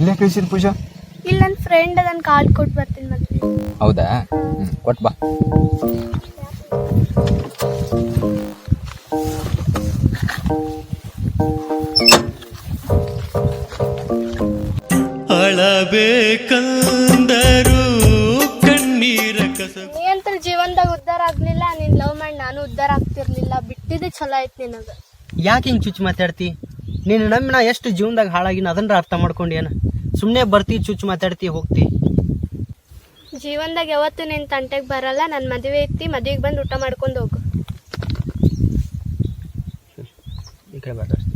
ಇಲ್ಲೇ ಕಳಿಸಿದ ಪೂಜಾ? ಇಲ್ಲಿ ನನ್ನ ಫ್ರೆಂಡ್ ಅದನ್ನ ಕಾರ್ಡ್ ಕೊಟ್ಟು ಬರ್ತೀನಿ ಮತ್ತೆ ಹೌದಾ? ಕೊಟ್ಟು ಕೊಟ್ ಬಾ. ಅಳಬೇಕಂದರು ಕಣ್ಣೀರ ಕಸ ನೀ ಅಂತ ಜೀವನದಾಗ ಉದ್ಧಾರ ಆಗ್ಲಿಲ್ಲ ನೀನ್ ಲವ್ ಮಾಡಿ ನಾನು ಉದ್ಧಾರ ಆಗ್ತಿರ್ಲಿಲ್ಲ. ಬಿಟ್ಟಿದ್ದೆ ಚಲೋ ಆಯ್ತು ನಿನಗ. ಯಾಕೆ ಹಿಂಗ್ ಚುಚ್ಚು ಮಾತಾಡ್ತಿ? ನೀನು ನಮ್ಮ ನಾ ಎಷ್ಟು ಜೀವನದಾಗ ಹಾಳಾಗಿನ ಅದನ್ನ ಅರ್ಥ ಮಾಡ್ಕೊಂಡೇನ? ಸುಮ್ಮನೆ ಬರ್ತಿ ಚುಚ್ಚು ಮಾತಾಡ್ತಿ ಹೋಗ್ತಿ. ಜೀವನದಾಗ ಯಾವತ್ತು ನಿನ್ ತಂಟೆಗೆ ಬರಲ್ಲ ನನ್ನ ಮದುವೆ ಇತ್ತಿ ಮದುವೆಗೆ ಬಂದು ಊಟ ಮಾಡ್ಕೊಂಡು ಹೋಗು. ಈ ಕಡೆ ಮಾತಾಡ್ತಿ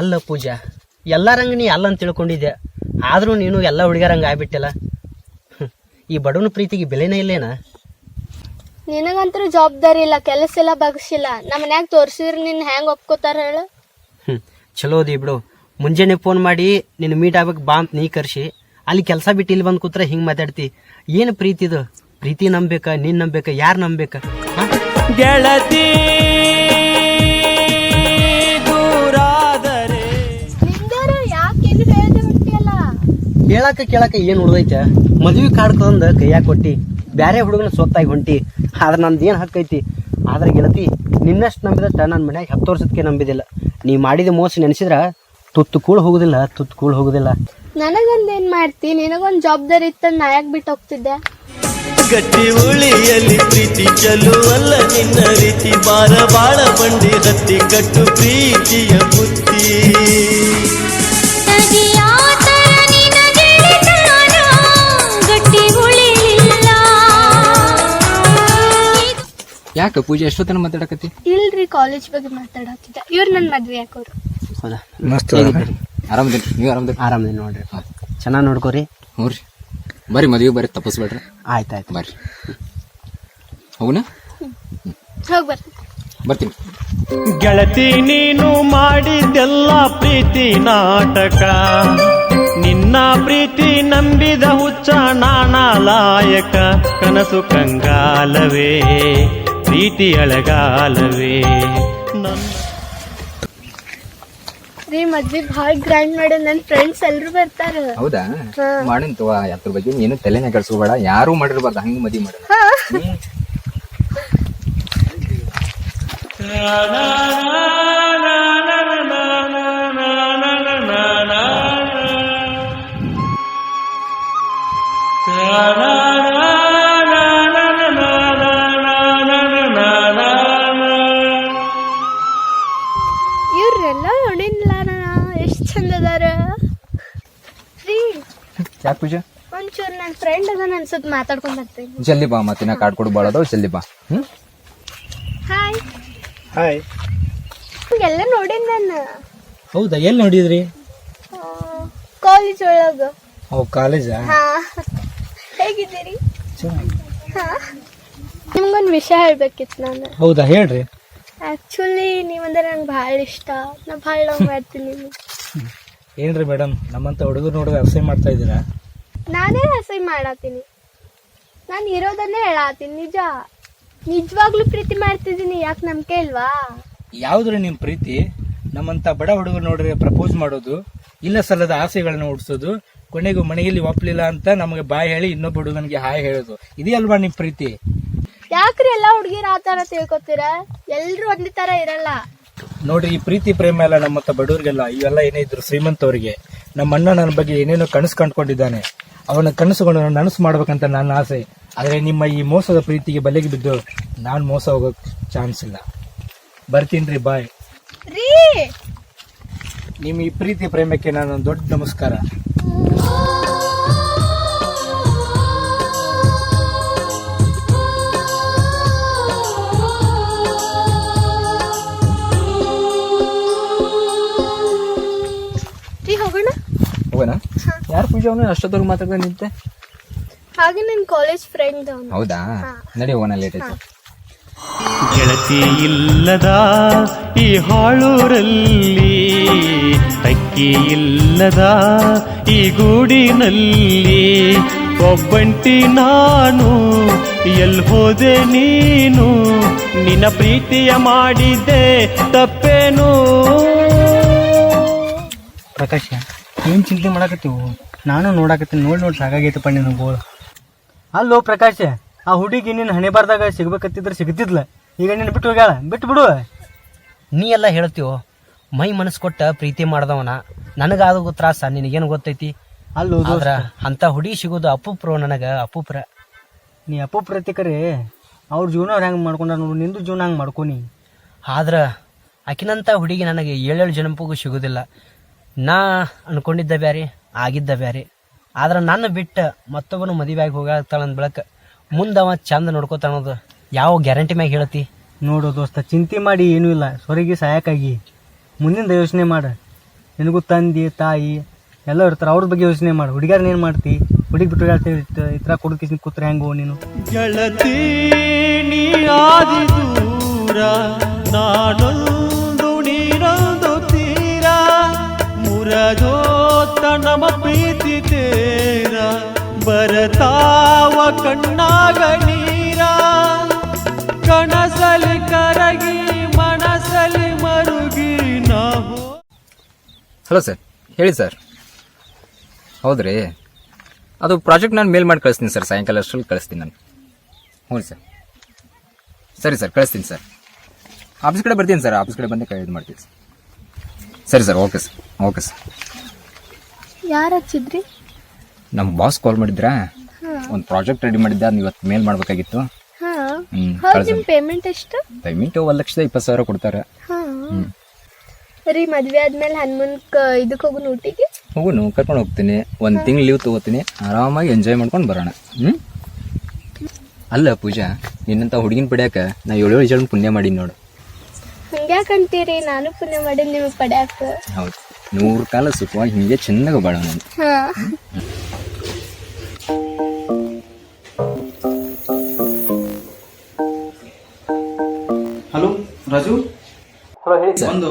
ಅಲ್ಲ ಪೂಜಾ ಎಲ್ಲರಂಗ ನೀ ಅಲ್ಲ ಅಂತ ತಿಳ್ಕೊಂಡಿದ್ದೆ ಆದರೂ ನೀನು ಎಲ್ಲ ಹುಡುಗರಂಗೆ ಆಗ್ಬಿಟ್ಟಿಲ್ಲ. ಈ ಬಡವನ ಪ್ರೀತಿಗೆ ಬೆಲೆನೇ ಇಲ್ಲೇನಾ? ನಿನಗಂತೂ ಜವಾಬ್ದಾರಿ ಇಲ್ಲ ಕೆಲಸ ಇಲ್ಲ ಬಗ್ಸಿಲ್ಲ. ನಮ್ಮ ಮನ್ಯಾಗ ತೋರಿಸಿದ್ರೆ ನಿನ್ನ ಹೆಂಗ್ ಒಪ್ಕೋತಾರ ಹೇಳು? ಹ್ಞೂ ಚಲೋ ಅದಿ ಬಿಡು. ಮುಂಜಾನೆ ಫೋನ್ ಮಾಡಿ ನಿನ್ನ ಮೀಟ್ ಆಗ್ಬೇಕು ಬಾ ಅಂತ ನೀ ಕರ್ಸಿ. ಅಲ್ಲಿ ಕೆಲಸ ಬಿಟ್ಟು ಇಲ್ಲಿ ಬಂದು ಕೂತ್ರೆ ಹಿಂಗೆ ಮಾತಾಡ್ತಿ. ಏನು ಪ್ರೀತಿ ಇದು? ಪ್ರೀತಿ ನಂಬೇಕಾ ನೀನ್ ನಂಬೇಕಾ ಯಾರು ನಂಬೇಕಾ ಗೆಳತಿ ಹೇಳಕ ಕೇಳಕ ಏನು ಉಳ್ದೈತೆ? ಮದ್ವಿ ಕಾರ್ಡ್ ತಂದು ಕೈಯಾಗ ಕೊಟ್ಟಿ ಬ್ಯಾರೆ ಹುಡುಗನ ಸೊತ್ತಾಗಿ ಹೊಂಟಿ. ಆದ್ರೆ ನಂದು ಏನು ಹಕ್ಕೈತಿ ಆದ್ರೆ ಗೆಳತಿ ನಿನ್ನಷ್ಟು ನಂಬಿದಷ್ಟು ನನ್ನ ಮನ್ಯಾಗ ಹತ್ತು ವರ್ಷದಕ್ಕೆ ನಂಬಿದಿಲ್ಲ. ನೀ ಮಾಡಿದ ಮೋಸ ನೆನೆಸಿದ್ರ ತುತ್ತು ಕೂಳು ಹೋಗುದಿಲ್ಲ ತುತ್ತು ಕೂಳು ಹೋಗುದಿಲ್ಲ. ನನಗೊಂದ್ ಏನ್ ಮಾಡ್ತಿ? ನಿನಗೊಂದು ಜವಾಬ್ದಾರಿ ಇತ್ತ ನಾ ಯಾಕೆ ಬಿಟ್ಟು ಹೋಗ್ತಿದ್ದೆ. ಗಟ್ಟಿ ಉಳಿಯಲಿ ಪ್ರೀತಿ ಚಲುವಲ್ಲ ನಿನ್ನ ರೀತಿ ಬಾರ ಬಾಳ ಬಂಡಿ ಹತ್ತಿ ಕಟ್ಟು ಪ್ರೀತಿಯ ಬುತ್ತಿ. ಯಾಕೆ ಪೂಜೆ ಎಷ್ಟೊತ್ತನ ಮಾತಾಡಕತ್ತಿ? ಇಲ್ರಿ ಕಾಲೇಜ್ ಬಗ್ಗೆ ಮಾತಾಡತ್ತಿದ್ದೆ ಇವ್ರು ನನ್ನ ಮದ್ವೆ ಹಾಕೋರು ಹೌದಾ? ಮಸ್ತ್? ಆರಾಮದಿರಿ? ನೀವು ಆರಾಮದಿರಿ? ಆರಾಮದಿ ನೋಡ್ರಿ. ಚೆನ್ನಾಗಿ ನೋಡ್ಕೋರಿ. ಹ್ಞೂ ರೀ. ಬರ್ರಿ ಮದುವೆ ಬರ್ರಿ ತಪ್ಪಿಸ್ಬೇಡ್ರಿ. ಆಯ್ತು ಆಯ್ತು. ಬರ್ರಿ. ಅವನ ಹೋಗಿ ಬರ್ತೀನಿ ಬರ್ತೀನಿ. ಗೆಳತಿ ನೀನು ಮಾಡಿದ್ದೆಲ್ಲ ಪ್ರೀತಿ ನಾಟಕ. ನಿನ್ನ ಪ್ರೀತಿ ನಂಬಿದ ಹುಚ್ಚ ನಾಣಾಲಾಯಕ ಕನಸು ಕಂಗಾಲವೇ. ಪ್ರೀತಿ ಅಳಗಾಲವೇ ರೀ ಮದ್ವಿ ಭಾಳ ಗ್ರ್ಯಾಂಡ್ ಮಾಡೋ ನನ್ನ ಫ್ರೆಂಡ್ಸ್ ಎಲ್ಲರೂ ಬರ್ತಾರ ಹೌದಾ ಹಾ. ಮಾಡಿನ ತವ ಅದ್ರ ಬಗ್ಗೆ ಏನು ತಲೆನೇ ಕೆಡ್ಸ್ಕೋಬೇಡ ಯಾರು ಮಾಡಿರ್ಬಾರ್ದು ಹಂಗೆ ಮದಿ ಮಾಡ ಇವ್ರೆಲ್ಲ ಯಾಕೆ ಪೂಜೆ? ಒಂಚೂರು ನನ್ನ ಫ್ರೆಂಡ್ ಅದನ್ನ ಅನ್ಸತ್ ಮಾತಾಡ್ಕೊಂಡು ಬರ್ತೀನಿ. ಜಲ್ದಿ ಬಾ ಮತ್ತೆ ನಾ ಕಾರ್ಡ್ ಕೊಡು ಬಾಳದವ್ ಜಲ್ದಿ ಬಾ. ಹ್ಞೂ ಹಾಯ್ ಹಾಯ್ ಎಲ್ಲ ನೋಡಿ ನಾನು. ಹೌದಾ ಎಲ್ಲಿ ನೋಡಿದ್ರಿ? ಕಾಲೇಜ್ ಒಳಗ. ಓ ಕಾಲೇಜಾ ಹಾ. ಹೇಗಿದ್ದೀರಿ? ಹಾ. ನಿಮ್ಗೊಂದು ವಿಷಯ ಹೇಳ್ಬೇಕಿತ್ತು ನಾನು. ಹೌದಾ ಹೇಳ್ರಿ. ಆಕ್ಚುಲಿ ನೀವಂದ್ರೆ ನಂಗೆ ಭಾಳ ಇಷ್ಟ. ನಾ ಭಾಳ ಲವ್ ಮಾಡ್ತೀನಿ ನಿಮ್ಗೆ. ಏನ್ರಿ ಮೇಡಮ್ ನಮ್ಮಂತ ಹುಡುಗರು ನೋಡಿ ವ್ಯವಸಾಯ ಮಾಡ್ತಾ ಇದ್ದೀರಾ? ನಾನೇ ವ್ಯವಸಾಯ ಮಾಡತ್ತೀನಿ ನಾನು ಇರೋದನ್ನೇ ಹೇಳತ್ತೀನಿ ನಿಜ. ನಿಜವಾಗ್ಲೂ ಪ್ರೀತಿ ಮಾಡ್ತಿದ್ದೀನಿ ಯಾಕೆ ನಂಬಿಕೆ ಇಲ್ವಾ? ಯಾವ್ದ್ರಿ ನಿಮ್ ಪ್ರೀತಿ? ನಮ್ಮಂತ ಬಡ ಹುಡುಗರು ನೋಡ್ರಿ ಪ್ರಪೋಸ್ ಮಾಡೋದು ಇಲ್ಲ ಸಲ್ಲದ ಆಸೆಗಳನ್ನ ಹುಡ್ಸೋದು ಕೊನೆಗೂ ಮನೆಯಲ್ಲಿ ಒಪ್ಪಲಿಲ್ಲ ಅಂತ ನಮಗೆ ಬಾಯ್ ಹೇಳಿ ಇನ್ನೊಬ್ಬ ಹುಡುಗನಿಗೆ ಹಾಯ್ ಹೇಳೋದು. ಇದೇ ಅಲ್ವಾ ನಿಮ್ ಪ್ರೀತಿ? ಯಾಕ್ರಿ ಎಲ್ಲ ಹುಡುಗಿರು ಆತರ ಥರ ತಿಳ್ಕೊತೀರ? ಎಲ್ರು ಒಂದೇ ಥರ ಇರಲ್ಲ. ನೋಡ್ರಿ ಈ ಪ್ರೀತಿ ಪ್ರೇಮ ಎಲ್ಲ ನಮ್ಮಂತ ಬಡವರಿಗೆಲ್ಲ ಇವೆಲ್ಲ ಏನೇ ಇದ್ರು ಶ್ರೀಮಂತವರಿಗೆ ನಮ್ಮ ಅಣ್ಣ ನನ್ನ ಬಗ್ಗೆ ಏನೇನೋ ಕನಸು ಕಂಡ್ಕೊಂಡಿದ್ದಾನೆ. ಅವನ ಕನಸುಗಳನ್ನು ನನಸು ಮಾಡ್ಬೇಕಂತ ನನ್ನ ಆಸೆ. ಆದರೆ ನಿಮ್ಮ ಈ ಮೋಸದ ಪ್ರೀತಿಗೆ ಬಲೆಗೆ ಬಿದ್ದು ನಾನು ಮೋಸ ಹೋಗೋಕೆ ಚಾನ್ಸ್ ಇಲ್ಲ. ಬರ್ತೀನಿ ಬಾಯ್ ರೀ! ನಿಮ್ಮ ಈ ಪ್ರೀತಿ ಪ್ರೇಮಕ್ಕೆ ನಾನು ದೊಡ್ಡ ನಮಸ್ಕಾರ. ಯಾರು ಪೂಜಾ ಅವನು? ಅಷ್ಟೊತ್ತವರೆಗೆ ಮಾತಾಡ್ಕೊಂಡು ನಿಂತೆ? ಹಾಗೆ ನಿನ್ ಕಾಲೇಜ್ ಫ್ರೆಂಡ್ ಅವನು. ಹೌದಾ? ನಡಿ ಹೋಗೋಣ ಲೇಟ್ ಆಯ್ತು. ಗೆಳತಿ ಇಲ್ಲದ ಈ ಹಾಳೂರಲ್ಲಿ ಅಕ್ಕಿ ಇಲ್ಲದ ಈ ಗೂಡಿನಲ್ಲಿ ಒಬ್ಬಂಟಿ ನಾನು ಎಲ್ಲಿ ಹೋದೆ ನೀನು ನಿನ್ನ ಪ್ರೀತಿಯ ಮಾಡಿದ್ದೆ ತಪ್ಪೇನು? ಪ್ರಕಾಶ ಏನ್ ಚಿಂತೆ ಮಾಡಾಕತ್ತೀವು? ನಾನು ನೋಡಾಕತ್ತೀನಿ ನೋಡಿ ನೋಡಿ ಸಾಕಾಗೈತಪ್ಪ ನಿನ್ನ ಗೋಳು ಅಲ್ಲೋ ಪ್ರಕಾಶ ಆ ಹುಡುಗಿ ನಿನ್ನ ಹಣೆ ಬಾರ್ದಾಗ ಸಿಗ್ಬೇಕತ್ತಿದ್ರೆ ಸಿಗ್ತಿದ್ಲ. ಈಗ ನಿನ್ನ ಬಿಟ್ಟು ಹೋಗ್ಯಾಳ. ಬಿಟ್ಟು ಬಿಡು ನೀ ಎಲ್ಲ ಹೇಳ್ತೀವೋ ಮೈ ಮನಸ್ಸು ಕೊಟ್ಟ ಪ್ರೀತಿ ಮಾಡ್ದವನ. ನನಗಾದ ತ್ರಾಸ ನಿನಗೇನು ಗೊತ್ತೈತಿ? ಅಲ್ಲೋ ಆದ್ರ ಅಂತ ಹುಡುಗಿ ಸಿಗೋದು ಅಪ್ಪುಪ್ರ ನನಗೆ ಅಪ್ಪುಪ್ರ ನೀ ಅಪೂಪ್ರತಿಕರೇ ಅವ್ರ ಜೀವನ ಅವ್ರು ಹೆಂಗೆ ಮಾಡ್ಕೊಂಡ ನೋಡು ನಿಂದು ಜೀವನ ಹಂಗೆ ಮಾಡ್ಕೊನಿ ಆದ್ರ ಆಕಿನಂಥ ಹುಡುಗಿ ನನಗೆ ಏಳೇಳು ಜನ್ಮಕ್ಕೂ ಸಿಗೋದಿಲ್ಲ. ನಾ ಅನ್ಕೊಂಡಿದ್ದ ಬ್ಯಾರಿ ಆಗಿದ್ದ ಬ್ಯಾರಿ. ಆದ್ರೆ ನನ್ನ ಬಿಟ್ಟು ಮತ್ತೊಬ್ಬನು ಮದುವೆ ಆಗಿ ಹೋಗಾಗ್ತಾಳ ಬೆಳಕ ಮುಂದೆ ಅವ ಚಂದ ನೋಡ್ಕೋತಾನೋದು ಯಾವ ಗ್ಯಾರಂಟಿ ಮ್ಯಾಗ ಹೇಳ್ತಿ? ನೋಡು ದೋಸ್ತ ಚಿಂತೆ ಮಾಡಿ ಏನೂ ಇಲ್ಲ. ಸೊರಗಿ ಸಹಾಯಕ್ಕಾಗಿ. ಮುಂದಿಂದ ಯೋಚನೆ ಮಾಡು. ನಿನಗೂ ತಂದೆ ತಾಯಿ ಎಲ್ಲ ಇರ್ತಾರೆ. ಅವ್ರ ಬಗ್ಗೆ ಯೋಚನೆ ಮಾಡು. ಹುಡುಗ್ಯಾರನ್ನ ಏನು ಮಾಡ್ತಿ? ಹುಡುಗಿ ಬಿಟ್ಟು ಈ ಥರ ಕೊಡೋಕೆ ಕೂತ್ರೆ ಹೆಂಗೋ ನೀನು? ಗೆಳತಿ ನೀ ಆದಿ ದೂರ ನಾನೊಂದು ಮುರದೋತ್ತ ನಮ್ಮ ಪ್ರೀತಿ ತೇರ ಬರತಾವ ಕಣ್ಣಾಗ ನೀರ ಕಣಸಲಿ ಕರಗಿ ಮನಸಲಿ ಮರುಗಿ ನಾವು. ಹಲೋ ಸರ್, ಹೇಳಿ ಸರ್. ಹೌದ್ರಿ. ಅದು ಪ್ರಾಜೆಕ್ಟ್ ನಾನು ಮೇಲ್ ಮಾಡಿ ಕಳಿಸ್ತೀನಿ ಸರ್, ಸಾಯಂಕಾಲ ಅಷ್ಟರಲ್ಲಿ ಕಳಿಸ್ತೀನಿ ನಾನು. ಹ್ಞೂ ಸರ್. ಸರಿ ಸರ್, ಕಳಿಸ್ತೀನಿ ಸರ್. ಆಫೀಸ್ ಕಡೆ ಬರ್ತೀನಿ ಸರ್, ಆಫೀಸ್ ಕಡೆ ಬಂದು ಇದು ಮಾಡ್ತೀನಿ ಸರ್. ಸರಿ sir okay sir okay sir ಯಾರು ಹಚ್ಚಿದ್ರಿ? ನಮ್ಮ ಬಾಸ್ ಕಾಲ್ ಮಾಡಿದ್ರಾ? ಹಾ. ಒಂದು ಪ್ರಾಜೆಕ್ಟ್ ರೆಡಿ ಮಾಡಿದ್ದೆ ಅದನ್ನ ಇವತ್ತು ಮೇಲ್ ಮಾಡಬೇಕಾಗಿತ್ತು. ಹಾ. ಹೌದು ಪೇಮೆಂಟ್ ಎಷ್ಟು? ಪೇಮೆಂಟ್ ಒಂದು ಲಕ್ಷದ ಇಪ್ಪತ್ತು ಸಾವಿರ ಕೊಡ್ತಾರೆ. ಹಾ. ರೀ ಮದುವೆ ಆದ್ಮೇಲೆ ಹನುಮನ್ಕ ಇದಕ್ಕೆ ಹೋಗು ಊಟಿಗೆ? ಹೋಗುನು ಕರ್ಕೊಂಡು ಹೋಗ್ತೀನಿ. ಒಂದು ತಿಂಗಳು ಲೀವ್ ತೊಗೋತೀನಿ. ಆರಾಮಾಗಿ ಎಂಜಾಯ್ ಮಾಡ್ಕೊಂಡು ಬರೋಣ. ಹ್ಞೂ ಅಲ್ಲ ಪೂಜಾ ನಿನ್ನಂತ ಹುಡುಗಿನ ಪಡ್ಯಾಕ ನಾ ಏಳು ಜನ ಪುಣ್ಯ ಮಾಡೀನಿ ನೋಡು. ಹಂಗ್ಯಾಕಂತೀರಿ ನಾನು ಪುಣ್ಯ ಮಾಡಿದ್ ನಿಮಗೆ ಪಡ್ಯಾಕ ಹೌದು. ನೂರು ಕಾಲ ಸುಖವಾಗಿ ಹಿಂಗೆ ಚೆನ್ನಾಗಿ ಬಾಳ ಹಾ. ಹಲೋ ರಾಜು? ಹಲೋ ಹೇಳಿ ಸರ್. ಒಂದು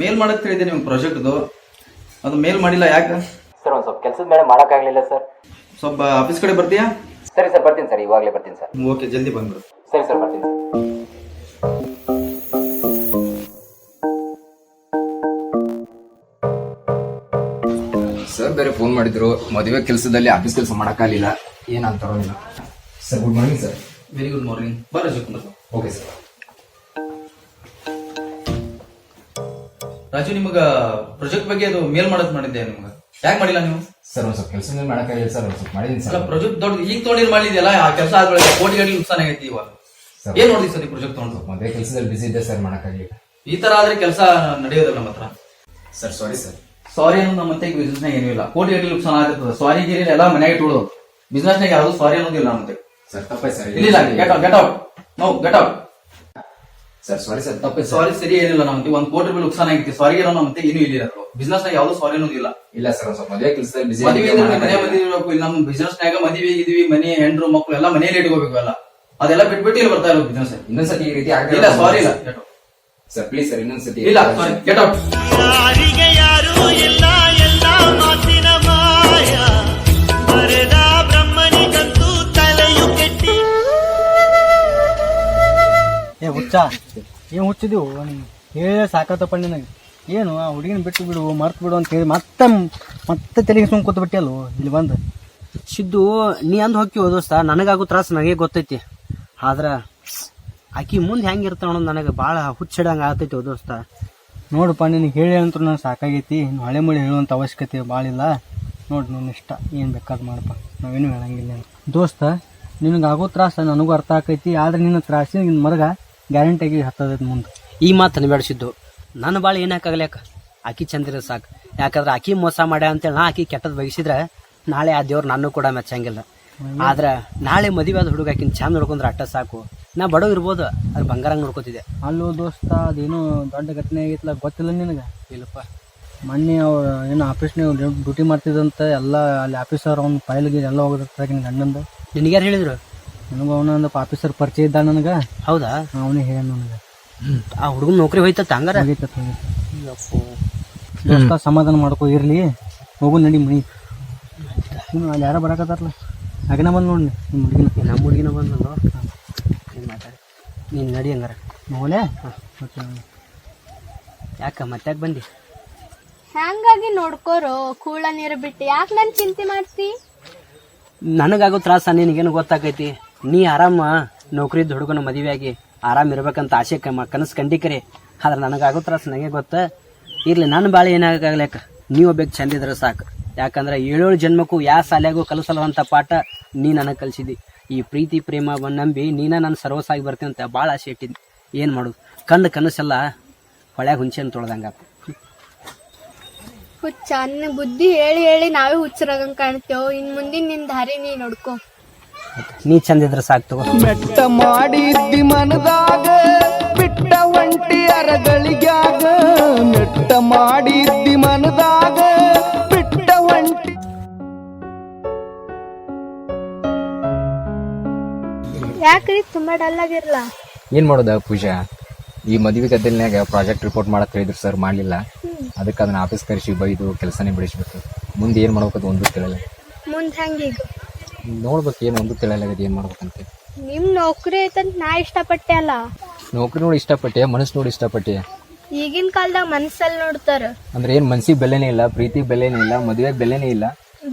ಮೇಲ್ ಮಾಡಕ್ ಹೇಳಿದೆ ನಿಮ್ಗೆ ಪ್ರಾಜೆಕ್ಟ್ದು. ಅದು ಮೇಲ್ ಮಾಡಿಲ್ಲ ಯಾಕೆ? ಸರ್ ಒಂದು ಸ್ವಲ್ಪ ಕೆಲಸದ ಮೇಲೆ ಮಾಡೋಕ್ಕಾಗಲಿಲ್ಲ ಸರ್. ಸ್ವಲ್ಪ ಆಫೀಸ್ ಕಡೆ ಬರ್ತೀಯಾ? ಸರಿ ಸರ್ ಬರ್ತೀನಿ ಸರ್ ಇವಾಗಲೇ ಬರ್ತೀನಿ ಸರ್. ಓಕೆ ಜಲ್ದಿ ಬಂದ್ಬಿಡು. ಸರಿ ಸರ್ ಬರ್ತೀನಿ ಸರ್. ಮಾಡಿದ್ರು ಮದುವೆ ಕೆಲಸದಲ್ಲಿ ಆಫೀಸ್ ಕೆಲಸ ಮಾಡೋಕ್ಕಾಗಲಿಲ್ಲ ಏನಂತಾರೋ ಇಲ್ಲ sir good morning sir very good morning ಬರೋ ಓಕೆ ಸರ್ ರಾಜು ನಿಮಗ ಪ್ರಾಜೆಕ್ಟ್ ಬಗ್ಗೆ ಅದು ಮೇಲ್ ಮಾಡೋದ್ ಮಾಡಿದ್ದೆ ನಿಮ್ಗೆ. ಯಾಕೆ ಮಾಡಿಲ್ಲ ನೀವು? ಸರ್ ಒಂದ್ ಸ್ವಲ್ಪ ಕೆಲಸ ಮಾಡಕ್ಕಾಗಿಲ್ಲ ಸರ್ ಒಂದ್ ಸ್ವಲ್ಪ ಮಾಡಿದ್ದೀನಿ ಅಲ್ಲ ಸರ್ ಪ್ರಾಜೆಕ್ಟ್ ದೊಡ್ಡ ಈಗ ತೊಗೊಂಡಿರ್ ಮಾಡಿದ್ಯಲ್ಲ ಆ ಕೆಲಸ ಆದ್ಮೇಲೆ ಕೋಟಿ ಗಡಿ ನುಕ್ಸಾನ ಆಗೈತಿ ಇವಾಗ. ಸರ್ ಏನ್ ನೋಡಿದ್ರಿ ಸರ್ ಈ ಪ್ರಾಜೆಕ್ಟ್ ತೊಗೊಂಡು? ಮದುವೆ ಕೆಲಸದಲ್ಲಿ ಬಿಸಿ ಇದ್ದೆ ಸರ್ ಮಾಡಕ್ಕಾಗಿಲ್ಲ ಈ ತರ ಆದ್ರೆ ಕೆಲಸ ನಡೆಯೋದಿಲ್ಲ ನಮ್ಮ ಹತ್ರ. ಸರ್ ಸಾರಿ ಸರ್ ಸಾರಿ ಅನ್ನೋದು ನಮ್ಮ ಮತ್ತೆ ಬಿಸ್ನೆಸ್ ನಾಗ ಏನೂ ಇಲ್ಲ. ಕೋಟಿ ಗಟ್ಟಲೆ ನುಕ್ಸಾನ ಆಗ್ತದೆ ಸಾರಿ ಗಿರಿ ಎಲ್ಲ ಮನೆಗೆ ಇಟ್ಕೊಳ್ಳೋದು ಬಿಸ್ನೆಸ್ ನಾಗ ಯಾವುದು ಸಾರಿ ಅನ್ನೋದಿಲ್ಲ ನಮ್ಮ ಮತ್ತೆ ಸರ್ ತಪ್ಪಾಯ್ ಸರ್ ಇಲ್ಲ get out get out no get out sir sorry sir ತಪ್ಪಾಯ್ sorry ಸರಿ ಏನಿಲ್ಲ ನಮ್ಗೆ ಒಂದ್ ಕೋಟಿ ರೂಪಾಯಿ ನುಕ್ಸಾನ ಆಗಿತ್ತು. ಸಾರಿ ಏನೋ ನಮ್ಮಂತೆ ಏನೂ ಇಲ್ಲ ಬಿಸ್ನೆಸ್ ನಾಗ ಯಾವ್ದು ಸಾರಿ ಅನ್ನೋದಿಲ್ಲ ಇಲ್ಲ. ಸರ್ ಒಂದು ಸ್ವಲ್ಪ ಮದುವೆ ಕೆಲಸದಲ್ಲಿ ಬಿಸಿ ಮದುವೆ ಅಂದ್ರೆ ಮನೆ ಮದುವೆ ಇರ್ಬೇಕು. ಇಲ್ಲಿ ನಮ್ಮ ಬಿಸ್ನೆಸ್ ನಾಗ ಮದುವೆ ಇದೀವಿ ಮನೆ ಹೆಂಡ್ರು ಮಕ್ಕಳು ಎಲ್ಲ ಮನೆಯಲ್ಲಿ ಇಟ್ಕೋಬೇಕು ಎಲ್ಲ. ಅದೆಲ್ಲ ಬಿಟ್ಬಿಟ್ಟು ಇಲ್ಲಿ ಬರ್ತಾ ಇರೋದು ಬಿಸ್ನೆಸ್ ಇನ್ನೊಂದ್ಸತಿ ಈ ರೀತಿ ಸಾರಿ ಇಲ್ಲ. ಸರ್ ಪ್ಲೀಸ್ ಸರ್ ಇನ್ನೊಂದ್ಸತಿ ಇಲ್ಲ ಗೆಟ್ ಔಟ್ ಯಾರಿಗೆ ಯಾರು ಇಲ್ಲ ಎಲ್ಲ ಮಾತಿನ ಮಾಯ. ಬರೆದ ಬ್ರಹ್ಮನಿಗಂತೂ ತಲೆಯು ಕೆಟ್ಟಿ. ಏ ಹುಚ್ಚ ಏನು ಹುಚ್ಚಿದೀವು ಏ ಸಾಕತ್ತಪ್ಪ ನಿನಗೆ. ಏನು ಆ ಹುಡುಗಿನ ಬಿಟ್ಟು ಬಿಡು ಮರ್ತು ಬಿಡು ಅಂತ ಹೇಳಿ ಮತ್ತೆ ಮತ್ತೆ ತಲೆಗೆ ಸುಮ್ ಕೂತ್ ಬಿಟ್ಟಿಯಲ್ಲ ಇಲ್ಲಿ ಬಂದು? ಸಿದ್ದು ನೀ ಅಂದ್ ಹೋಗಿ ದೋಸ್ತ ನನಗಾಗೋ ತ್ರಾಸ ನನಗೆ ಗೊತ್ತೈತಿ. ಆದ್ರ ಆಕಿ ಮುಂದೆ ಹೆಂಗಿರ್ತಾವ ಅನ್ನೋದು ನನಗೆ ಭಾಳ ಹುಚ್ಚಿಡಂಗೆ ಆಗ್ತೈತಿ ದೋಸ್ತ. ನೋಡಪ್ಪ ನಿನಗೆ ಹೇಳಿ ಅಂತೂ ನಾನು ಸಾಕಾಗೈತಿ. ಇನ್ನು ಹಳೆ ಮಳೆ ಹೇಳುವಂಥ ಅವಶ್ಯಕತೆ ಭಾಳ ಇಲ್ಲ. ನೋಡಿ ನಿನ್ನ ಇಷ್ಟ ಏನು ಬೇಕಾದ್ ಮಾಡಪ್ಪ ನಾವೇನು ಹೇಳಂಗಿಲ್ಲ ದೋಸ್ತ ನಿನಗಾಗೋ ತ್ರಾಸ ನನಗೂ ಅರ್ಥ ಆಕೈತಿ ಆದ್ರೆ ನಿನ್ನ ತ್ರಾಸಿನ ನಿನ್ನ ಮರಗ ಗ್ಯಾರಂಟಿಯಾಗಿ ಹತ್ತದೈತಿ ಮುಂದೆ. ಈ ಮಾತು ಬೆಳೆಸಿದ್ದು ನನ್ನ ಭಾಳ ಏನಾಕಾಗಲ್ಯಾಕ ಆಕಿ ಚಂದಿರ ಸಾಕು. ಯಾಕಂದ್ರೆ ಆಕಿ ಮೋಸ ಮಾಡ್ಯ ಅಂತೇಳಿ ನಾ ಆಕಿ ಕೆಟ್ಟದ್ ಬಯಸಿದ್ರೆ ನಾಳೆ ಆ ದೇವ್ರು ನಾನು ಕೂಡ ಮೆಚ್ಚಂಗಿಲ್ಲ. ಆದ್ರೆ ನಾಳೆ ಮದುವೆ ಆದ ಹುಡುಗ ಆಕಿನ ಚಂದ ನೋಡ್ಕೊಂಡ್ರೆ ಅಟ್ಟ ಸಾಕು. ನಾ ಬಡವ್ ಇರ್ಬೋದು ಅದ್ರ ಬಂಗಾರಂಗ್ ನೋಡ್ಕೋತಿದ್ದೆ. ಅಲ್ಲೋ ದೋಸ್ತ ಅದೇನು ದೊಡ್ಡ ಘಟನೆ ಆಗಿತ್ತಲ್ಲ ಗೊತ್ತಿಲ್ಲ ನಿನಗೆ? ಇಲ್ಲಪ್ಪ. ಮೊನ್ನೆ ಅವ್ರು ಏನು ಆಫೀಸ್ನಾಗ ಡ್ಯೂಟಿ ಮಾಡ್ತಿದ್ದಂತ ಎಲ್ಲ ಅಲ್ಲಿ ಆಫೀಸರ್ ಅವ್ನ ಫೈಲ್ಗೆ ಎಲ್ಲ ಹೋಗಿರ್ತಾರೆ ನಿನ್ನ ಗಂಡಂದು. ನಿನಗ್ಯಾರು ಹೇಳಿದ್ರು? ನನಗ ಅವನೊಂದು ಆಫೀಸರ್ ಪರಿಚಯ ಇದ್ದ ನನಗ. ಹೌದಾ? ಅವನೇ ಹೇಳ ನನಗೆ. ಆ ಹುಡುಗನ ನೌಕರಿ ಹೋಯ್ತತ್ತ ಹಂಗಾರ? ದೋಸ್ತ ಸಮಾಧಾನ ಮಾಡ್ಕೋ ಇರ್ಲಿ. ಹೋಗು ನಡಿ ಮನಿ. ಅಲ್ಲಿ ಯಾರ ಬರಾಕತ್ತಾರಲ್ಲ. ಅಗನ ಬಂದು ನೋಡಿ ನಿಮ್ಮ ಹುಡುಗಿನ ನಮ್ಮ ಹುಡುಗಿನ ಬಂದು ಏನು ಮಾತಾಡಿ? ನೀನು ನಡಿ ಹಂಗಾರ. ನೋಲೆ ಯಾಕ ಮತ್ತ್ಯಾಕೆ ಬಂದಿ? ಹ್ಯಾಂಗಾಗಿ ನೋಡ್ಕೋರು? ಕೂಳ ನೀರು ಬಿಟ್ಟು ಯಾಕೆ ನಾನು ಚಿಂತೆ ಮಾಡ್ತಿ? ನನಗಾಗೋ ತ್ರಾಸ ನಿನಗೇನು ಗೊತ್ತಾಗೈತಿ ನೀ ಆರಾಮ ನೌಕರಿ ಹುಡುಗನ ಮದುವೆ ಆಗಿ ಆರಾಮ್ ಇರ್ಬೇಕಂತ ಆಸೆ ಕಮ್ಮ ಕನಸು ಕಂಡಿಕರಿ. ಆದ್ರೆ ನನಗಾಗೋ ತ್ರಾಸ ನನಗೆ ಗೊತ್ತ. ಇರ್ಲಿ ನನ್ನ ಬಾಳೆ ಏನಾಗಲಕ್ಕ ನೀವು ಒಬ್ಬಕ್ಕೆ ಚಂದ ಇದ್ರೆ ಸಾಕು. ಯಾಕಂದ್ರೆ ಏಳೇಳು ಜನ್ಮಕ್ಕೂ ಯಾವ ಸಾಲೆಗೂ ಕಲಿಸಲ್ವಂಥ ಪಾಠ ನೀ ನನಗೆ ಕಲಿಸಿದಿ. ಈ ಪ್ರೀತಿ ಪ್ರೇಮ ನಂಬಿ ನೀನ ನಾನು ಸರ್ವಸಾಗಿ ಬರ್ತೀನಿ ಅಂತ ಭಾಳ ಆಸೆ ಇಟ್ಟಿದ್ದೆ. ಏನು ಮಾಡೋದು? ಕಂಡು ಕನಸೆಲ್ಲ ಹೊಳ್ಯಾಗ ಹುಂಚೆನ ತೊಳ್ದಂಗ ಹುಚ್ಚ ಅನ್ನ ಬುದ್ಧಿ ಹೇಳಿ ಹೇಳಿ ನಾವೇ ಹುಚ್ಚರಾಗಂಗ್ ಕಾಣ್ತೇವ್ ಇನ್ ಮುಂದಿನ ನಿನ್ ದಾರಿ ನೀ ನೋಡ್ಕೋ. ನೀ ಚಂದ ಇದ್ರೆ ಸಾಕು ತಗೋ. ಮೆಟ್ಟ ಮಾಡಿದ್ದಿ ಮನದಾಗ ಬಿಟ್ಟ ಒಂಟಿ ಅರಗಳಿಗಾಗ ಮೆಟ್ಟ ಮಾಡಿದ್ದಿ ತುಂಬಾ ಡಲ್ ಆಗಿರ್ಲ? ಏನ್ ಮಾಡೋದ ಪೂಜಾ? ಈ ಮದುವೆ ಗದ್ದಲಿನಾಗ ಪ್ರಾಜೆಕ್ಟ್ ರಿಪೋರ್ಟ್ ಮಾಡಕ್ ಹೇಳಿದ್ರು ಸರ್ ಮಾಡ್ಲಿಲ್ಲ. ಅದಕ್ಕೆ ಅದನ್ನ ಆಫೀಸ್ ಕರೆಸಿ ಬೈದು ಕೆಲಸನೇ ಬಿಡಿಸ್ಬೇಕು. ಮುಂದೆ ಏನ್ ಮಾಡ್ಬೇಕು ಒಂದು ತಿಳಿಯಲ್ಲ. ಮುಂದೆ ಹೆಂಗೀಗ ನೋಡ್ಬೇಕು ಏನು ಒಂದು ತಿಳಿಯಲ್ಲ ಏನ್ ಮಾಡ್ಬೇಕಂತ. ನಿಮ್ ನೌಕರಿ ಐತಂತ ನಾ ಇಷ್ಟಪಟ್ಟೆ ಅಲ್ಲ. ನೌಕರಿ ನೋಡಿ ಇಷ್ಟಪಟ್ಟೆ ಮನಸ್ಸು ನೋಡಿ ಇಷ್ಟಪಟ್ಟೆ. ಈಗಿನ ಕಾಲದಾಗ ಮನ್ಸಲ್ಲಿ ನೋಡ್ತಾರ. ಅಂದ್ರೆ ಏನ್ ಮನ್ಸಿಗೆ ಬೆಲೆನೇ ಇಲ್ಲ ಪ್ರೀತಿಗೆ ಬೆಲೆನೇ ಇಲ್ಲ ಮದುವೆಗೆ ಬೆಲೆನೇ ಇಲ್ಲ.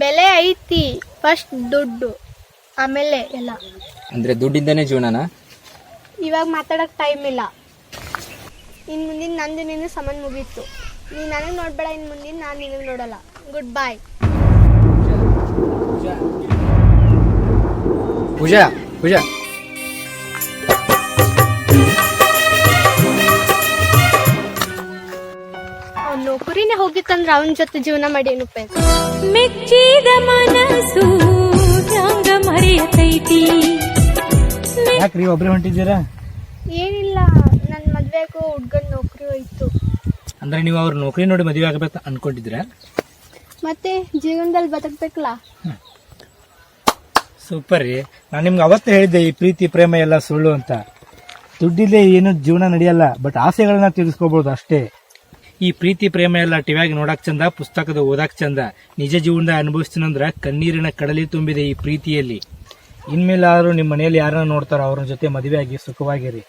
ಬೆಲೆ ಐತಿ ಫಸ್ಟ್ ದುಡ್ಡು. ಆಮೇಲೆ ಎಲ್ಲ. ಅಂದ್ರೆ ದುಡ್ಡಿಂದನೇ ಜೀವನನ? ಇವಾಗ ಮಾತಾಡಕ್ ಟೈಮ್ ಇಲ್ಲ. ಇನ್ ಮುಂದಿನ ನಂದು ನಿನ್ನ ಸಂಬಂಧ ಮುಗೀತು. ನೀ ನನಗೆ ನೋಡ್ಬೇಡ ಇನ್ ಮುಂದಿನ ನಾನು ನಿನಗೆ ನೋಡಲ್ಲ. Goodbye Pooja Pooja. ಅವ್ನ ನೌಕರಿನೇ ಹೋಗಿತ್ತಂದ್ರೆ ಅವನ ಜೊತೆ ಜೀವನ ಮಾಡಿ ಏನು ಉಪಯೋಗ? ಮೆಚ್ಚಿದ ಮನಸ್ಸು. ಹ್ಯಾಂಗ ಮರೆಯತೈತಿ ಯಾಕ್ರಿ ಒಬ್ರೇ ಹೊಂಟಿದ್ದೀರಾ? ಏನಿಲ್ಲ ನನ್ನ ಮದ್ವೆಗೂ ಹುಡ್ಗನ್ ನೌಕರಿ ಹೋಯ್ತು. ಅಂದ್ರೆ ನೀವು ಅವ್ರ ನೌಕರಿ ನೋಡಿ ಮದುವೆ ಆಗಬೇಕು ಅನ್ಕೊಂಡಿದ್ರ ಮತ್ತೆ ಜೀವನದಲ್ಲಿ ಬದುಕ್ಬೇಕಲ್ಲ? ಸೂಪರ್ ರೀ. ನಾನು ನಿಮ್ಗೆ ಅವತ್ತು ಹೇಳಿದ್ದೆ ಈ ಪ್ರೀತಿ ಪ್ರೇಮ ಎಲ್ಲ ಸುಳ್ಳು ಅಂತ. ದುಡ್ಡಿಲ್ಲೇ ಏನು ಜೀವನ ನಡೆಯಲ್ಲ ಬಟ್ ಆಸೆಗಳನ್ನ ತೀರಿಸ್ಕೋಬಹುದು ಅಷ್ಟೇ. ಈ ಪ್ರೀತಿ, ಪ್ರೇಮ ಎಲ್ಲ ಟಿವ್ಯಾಗ ನೋಡಕ್ ಚಂದ, ಪುಸ್ತಕದ ಓದಾಕ್ ಚಂದ. ನಿಜ ಜೀವನದ ಅನುಭವಿಸ್ತೀನಂದ್ರ ಕಣ್ಣೀರಿನ ಕಡಲಿ ತುಂಬಿದೆ ಈ ಪ್ರೀತಿಯಲ್ಲಿ. ಇನ್ಮೇಲಾದ್ರೂ ನಿಮ್ಮ ಮನೆಯಲ್ಲಿ ಯಾರನ್ನ ನೋಡ್ತಾರೋ ಅವ್ರ ಜೊತೆ ಮದುವೆ ಆಗಿ ಸುಖವಾಗಿರಿ.